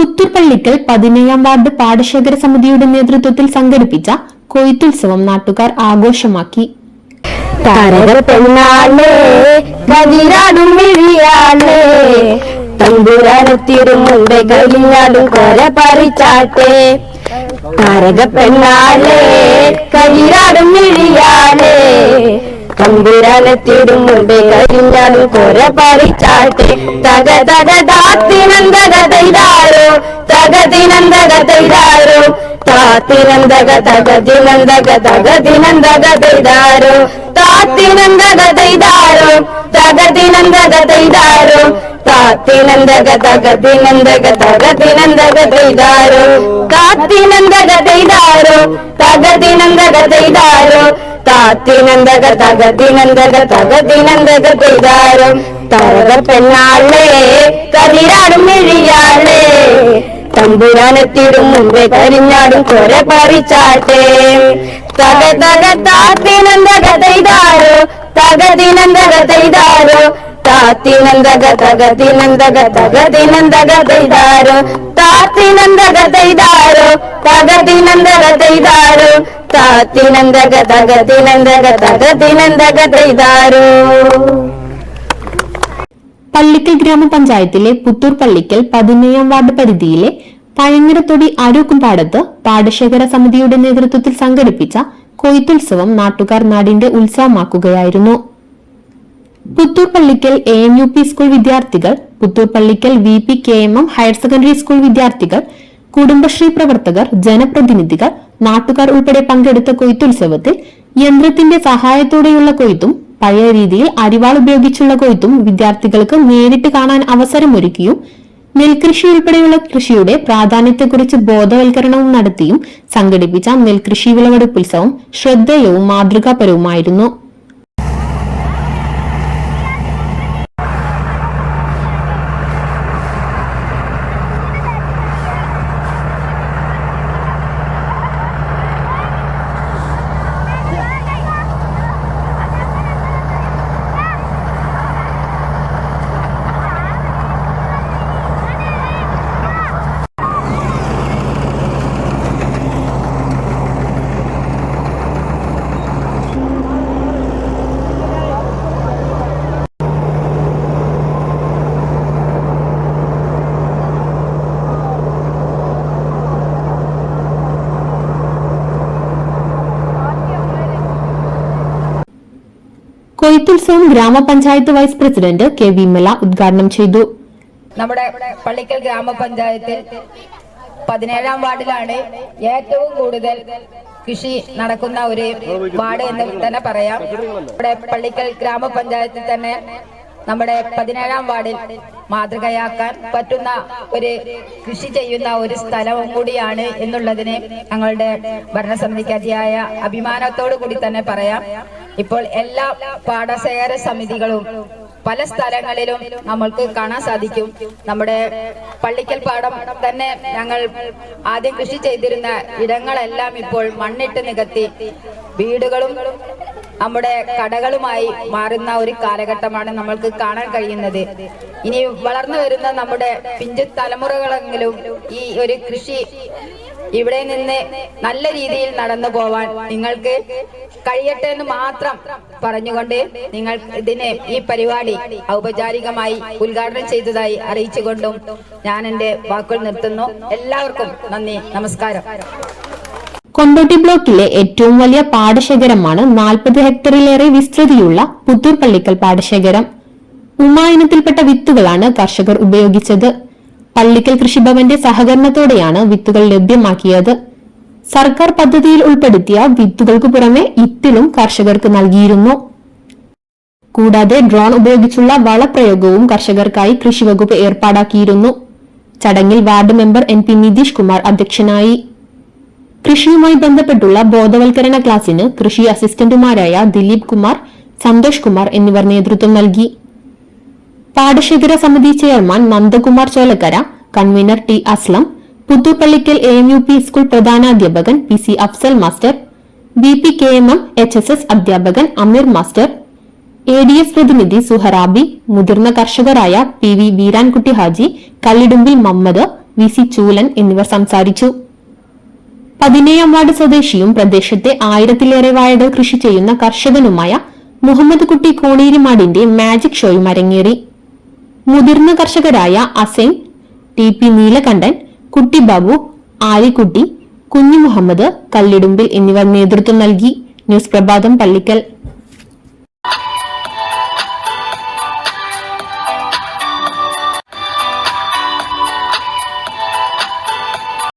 പുത്തൂർപള്ളിക്കൽ പതിനേഴാം വാർഡ് പാടശേഖര സമിതിയുടെ നേതൃത്വത്തിൽ സംഘടിപ്പിച്ച കൊയ്ത്തുത്സവം നാട്ടുകാർ ആഘോഷമാക്കി. മുമ്പേ കഴിഞ്ഞാടും കൊര പറിച്ചാട്ടെ. താരക പെണ്ണാലേ മിഴിയാളേ തമ്പുരാനെത്തിയിടും മുമ്പേ കഴിഞ്ഞാടും കൊര പറിച്ചാട്ടെ തക തക താത്തിനന്തക തൈതാരോ തകതിനന്തക തൈതാരോ താത്തിനന്തക തക ദിനന്തക തക ദിനന്തക തൈതാരോ താത്തിനന്തക തൈതാരോ തക ദിനന്തക തൈതാരോ തക ദിനന്തക തൈതാരോ താത്തിനന്തക തൈതാരോ തക ദിനന്തക തൈതാരോ താത്തിനന്തക തക ദിനന്തക തക ദിനന്തക തൈതാരോ തരക പെണ്ണാളേ കതിരാടും മിഴിയാളേ തമ്പുരാനെത്തിയിടും മുമ്പേ കരിഞ്ഞാടും കൊര പറിച്ചാട്ടേ. തക തക താത്തിനന്തക തൈതാരോ തക ദിനന്തക തൈതാരോ തൈതാരോ താത്തിനന്തക തൈതാരോ തക ദിനന്തക തൈതാരോ താത്തിനന്തക തക ദിനന്തക തക ദിനന്തക തൈതാരോ പള്ളിക്കൽ ഗ്രാമപഞ്ചായത്തിലെ പുത്തൂർ പള്ളിക്കൽ പതിനേഴാം വാർഡ് പരിധിയിലെ പഴങ്ങരത്തൊടി അരൂക്കുംപാടത്ത് പാടശേഖര സമിതിയുടെ നേതൃത്വത്തിൽ സംഘടിപ്പിച്ച കൊയ്ത്തുത്സവം നാട്ടുകാർ നാടിന്റെ ഉത്സവമാക്കുകയായിരുന്നു Puthur Pallikkal A M U P school വിദ്യാർത്ഥികൾ Puthur Pallikkal V P K M M higher secondary school വിദ്യാർത്ഥികൾ കുടുംബശ്രീ പ്രവർത്തകർ ജനപ്രതിനിധികൾ നാട്ടുകാർ ഉൾപ്പെടെ പങ്കെടുത്ത കൊയ്ത്തുത്സവത്തിൽ യന്ത്രത്തിന്റെ സഹായത്തോടെയുള്ള കൊയ്ത്തും പഴയ രീതിയിൽ അരിവാൾ ഉപയോഗിച്ചുള്ള കൊയ്ത്തും വിദ്യാർത്ഥികൾക്ക് നേരിട്ട് കാണാൻ അവസരമൊരുക്കിയും നെൽകൃഷി ഉൾപ്പെടെയുള്ള കൃഷിയുടെ പ്രാധാന്യത്തെക്കുറിച്ച് ബോധവൽക്കരണവും നടത്തിയും സംഘടിപ്പിച്ച നെൽകൃഷി വിളവെടുപ്പുത്സവം ശ്രദ്ധേയവും മാതൃകാപരവുമായിരുന്നു. കൊയ്ത്തുത്സവം ഗ്രാമപഞ്ചായത്ത് വൈസ് പ്രസിഡന്റ് കെ വിമല ഉദ്ഘാടനം ചെയ്തു. നമ്മുടെ പള്ളിക്കൽ ഗ്രാമപഞ്ചായത്തിൽ പതിനേഴാം വാർഡിലാണ് ഏറ്റവും കൂടുതൽ കൃഷി നടക്കുന്ന ഒരു വാർഡ് എന്ന് തന്നെ പറയാം. നമ്മുടെ പള്ളിക്കൽ ഗ്രാമപഞ്ചായത്തിൽ തന്നെ നമ്മുടെ പതിനേഴാം വാർഡിൽ മാതൃകയാക്കാൻ പറ്റുന്ന ഒരു കൃഷി ചെയ്യുന്ന ഒരു സ്ഥലവും കൂടിയാണ് എന്നുള്ളതിനെ ഞങ്ങളുടെ ഭരണസമിതിക്ക് അതിയായ അഭിമാനത്തോടു കൂടി തന്നെ പറയാം. ഇപ്പോൾ എല്ലാ പാടശേഖര സമിതികളും പല സ്ഥലങ്ങളിലും നമ്മൾക്ക് കാണാൻ സാധിക്കും. നമ്മുടെ പള്ളിക്കൽ പാടം തന്നെ ഞങ്ങൾ ആദ്യം കൃഷി ചെയ്തിരുന്ന ഇടങ്ങളെല്ലാം ഇപ്പോൾ മണ്ണിട്ട് നികത്തി. വീടുകളും നമ്മുടെ കടകളുമായി മാറുന്ന ഒരു കാലഘട്ടമാണ് നമ്മൾക്ക് കാണാൻ കഴിയുന്നത്. ഇനി വളർന്നു വരുന്ന നമ്മുടെ പിഞ്ചു തലമുറകളെങ്കിലും ഈ ഒരു കൃഷി ഇവിടെ നിന്ന് നല്ല രീതിയിൽ നടന്നു പോവാൻ നിങ്ങൾക്ക് കഴിയട്ടെ എന്ന് മാത്രം പറഞ്ഞുകൊണ്ട് നിങ്ങൾ ഇതിനെ ഈ പരിപാടി ഔപചാരികമായി ഉദ്ഘാടനം ചെയ്തതായി അറിയിച്ചുകൊണ്ടും ഞാൻ എന്റെ വാക്കുകൾ നിർത്തുന്നു. എല്ലാവർക്കും നന്ദി നമസ്കാരം. കൊണ്ടോട്ടി ബ്ലോക്കിലെ ഏറ്റവും വലിയ പാടശേഖരമാണ് നാൽപ്പത് ഹെക്ടറിലേറെ വിസ്തൃതിയുള്ള പുത്തൂർ പള്ളിക്കൽ പാടശേഖരം. ഉമാ വിത്തുകളാണ് കർഷകർ ഉപയോഗിച്ചത്. പള്ളിക്കൽ കൃഷിഭവന്റെ സഹകരണത്തോടെയാണ് വിത്തുകൾ ലഭ്യമാക്കിയത്. സർക്കാർ പദ്ധതിയിൽ ഉൾപ്പെടുത്തിയ വിത്തുകൾക്ക് പുറമെ ഇത്തിലും കർഷകർക്ക് നൽകിയിരുന്നു. കൂടാതെ ഡ്രോൺ ഉപയോഗിച്ചുള്ള വളപ്രയോഗവും കർഷകർക്കായി കൃഷിവകുപ്പ് ഏർപ്പാടാക്കിയിരുന്നു. ചടങ്ങിൽ ward member N P Nitish Kumar അധ്യക്ഷനായി. കൃഷിയുമായി ബന്ധപ്പെട്ടുള്ള ബോധവൽക്കരണ ക്ലാസിന് കൃഷി അസിസ്റ്റന്റുമാരായ ദിലീപ് കുമാർ സന്തോഷ് കുമാർ എന്നിവർ നേതൃത്വം നൽകി. പാടശേഖര സമിതി chairman Nandakumar Cholakkara convener T Aslam Puthuppallikkal A M U P school പ്രധാനാധ്യാപകൻ P C Afsal master B P K M M H S S അധ്യാപകൻ Ameer master A D S പ്രതിനിധി സുഹറാബി മുതിർന്ന കർഷകരായ P V Veerankutty Haji Kallidumbil Mammad V C Choolan എന്നിവർ സംസാരിച്ചു. പതിനേഴാം ward സ്വദേശിയും പ്രദേശത്തെ ആയിരത്തിലേറെ വാഴകൾ കൃഷി ചെയ്യുന്ന കർഷകനുമായ മുഹമ്മദ് കുട്ടി കോണീരിമാടിന്റെ മാജിക് ഷോയും അരങ്ങേറി. മുതിർന്ന കർഷകരായ അസൈൻ ടി പി നീലകണ്ഠൻ കുട്ടിബാബു ആലിക്കുട്ടി കുഞ്ഞു മുഹമ്മദ് കല്ലിടുമ്പിൽ എന്നിവർ നേതൃത്വം നൽകി. ന്യൂസ് പ്രഭാതം പള്ളിക്കൽ.